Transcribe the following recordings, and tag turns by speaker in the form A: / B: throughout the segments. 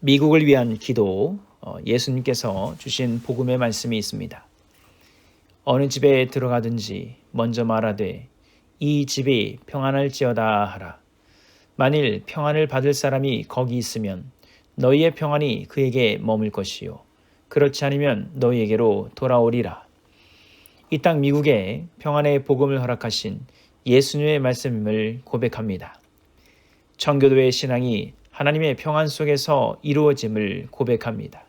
A: 미국을 위한 기도 어, 예수님께서 주신 복음의 말씀이 있습니다. 어느 집에 들어가든지 먼저 말하되 이 집이 평안할지어다 하라. 만일 평안을 받을 사람이 거기 있으면 너희의 평안이 그에게 머물 것이요 그렇지 않으면 너희에게로 돌아오리라. 이 땅 미국에 평안의 복음을 허락하신 예수님의 말씀을 고백합니다. 청교도의 신앙이 하나님의 평안 속에서 이루어짐을 고백합니다.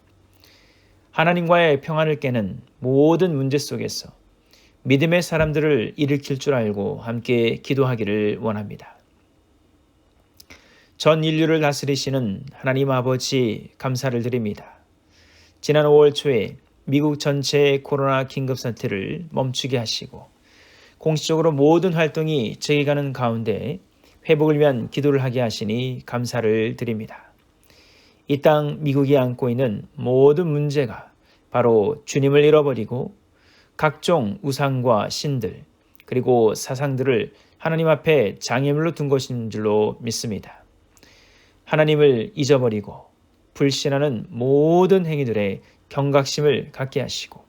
A: 하나님과의 평안을 깨는 모든 문제 속에서 믿음의 사람들을 일으킬 줄 알고 함께 기도하기를 원합니다. 전 인류를 다스리시는 하나님 아버지 감사를 드립니다. 지난 5월 초에 미국 전체의 코로나 긴급 사태를 멈추게 하시고 공식적으로 모든 활동이 재개가는 가운데 회복을 위한 기도를 하게 하시니 감사를 드립니다. 이 땅 미국이 안고 있는 모든 문제가 바로 주님을 잃어버리고 각종 우상과 신들 그리고 사상들을 하나님 앞에 장애물로 둔 것인 줄로 믿습니다. 하나님을 잊어버리고 불신하는 모든 행위들의 경각심을 갖게 하시고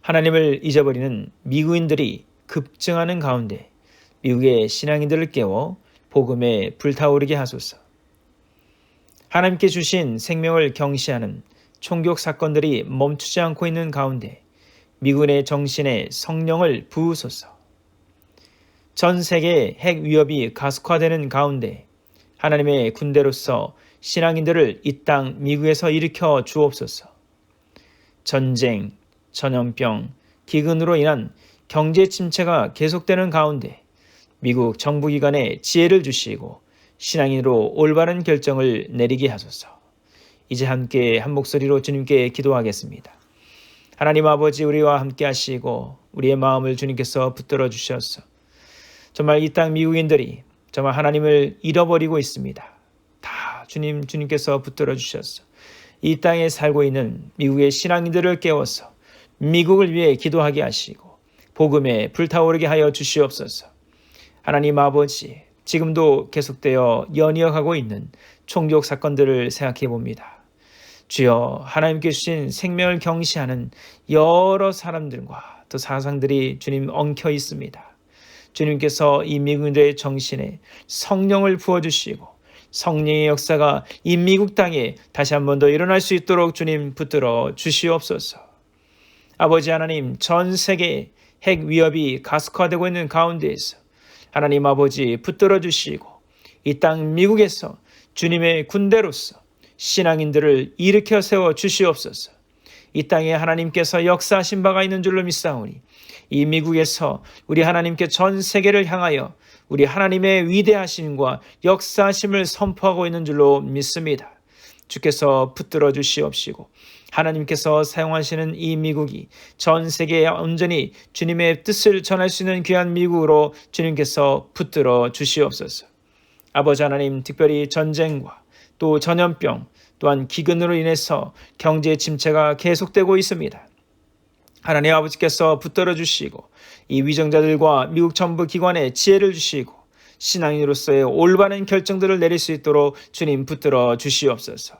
A: 하나님을 잊어버리는 미국인들이 급증하는 가운데 미국의 신앙인들을 깨워 복음에 불타오르게 하소서. 하나님께 주신 생명을 경시하는 총격 사건들이 멈추지 않고 있는 가운데 미군의 정신에 성령을 부으소서. 전 세계 핵 위협이 가속화되는 가운데 하나님의 군대로서 신앙인들을 이 땅 미국에서 일으켜 주옵소서. 전쟁, 전염병, 기근으로 인한 경제 침체가 계속되는 가운데 미국 정부기관에 지혜를 주시고 신앙인으로 올바른 결정을 내리게 하소서. 이제 함께 한 목소리로 주님께 기도하겠습니다. 하나님 아버지 우리와 함께 하시고 우리의 마음을 주님께서 붙들어 주셔서 정말 이 땅 미국인들이 정말 하나님을 잃어버리고 있습니다. 다 주님 주님께서 붙들어 주셔서 이 땅에 살고 있는 미국의 신앙인들을 깨워서 미국을 위해 기도하게 하시고 복음에 불타오르게 하여 주시옵소서. 하나님 아버지, 지금도 계속되어 연이어가고 있는 총격 사건들을 생각해 봅니다. 주여 하나님께 주신 생명을 경시하는 여러 사람들과 또 사상들이 주님 엉켜 있습니다. 주님께서 이 미국인들의 정신에 성령을 부어주시고 성령의 역사가 이 미국 땅에 다시 한 번 더 일어날 수 있도록 주님 붙들어 주시옵소서. 아버지 하나님 전 세계 핵 위협이 가속화되고 있는 가운데에서 하나님 아버지 붙들어 주시고 이 땅 미국에서 주님의 군대로서 신앙인들을 일으켜 세워 주시옵소서. 이 땅에 하나님께서 역사하신 바가 있는 줄로 믿사오니 이 미국에서 우리 하나님께 전 세계를 향하여 우리 하나님의 위대하심과 역사하심을 선포하고 있는 줄로 믿습니다. 주께서 붙들어 주시옵시고 하나님께서 사용하시는 이 미국이 전 세계에 온전히 주님의 뜻을 전할 수 있는 귀한 미국으로 주님께서 붙들어 주시옵소서. 아버지 하나님 특별히 전쟁과 또 전염병 또한 기근으로 인해서 경제 침체가 계속되고 있습니다. 하나님 아버지께서 붙들어 주시고 이 위정자들과 미국 정부 기관에 지혜를 주시고 신앙인으로서의 올바른 결정들을 내릴 수 있도록 주님 붙들어 주시옵소서.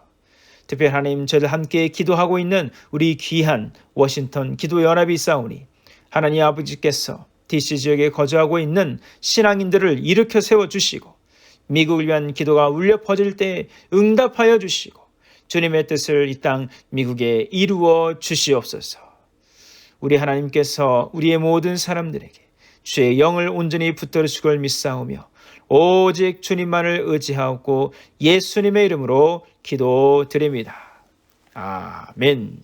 A: 특별히 하나님 저희들 함께 기도하고 있는 우리 귀한 워싱턴 기도연합이 있사오니 하나님 아버지께서 DC 지역에 거주하고 있는 신앙인들을 일으켜 세워 주시고 미국을 위한 기도가 울려 퍼질 때 응답하여 주시고 주님의 뜻을 이 땅 미국에 이루어 주시옵소서. 우리 하나님께서 우리의 모든 사람들에게 주의 영을 온전히 붙들어 주걸 믿사오며 오직 주님만을 의지하고 예수님의 이름으로 기도드립니다. 아멘.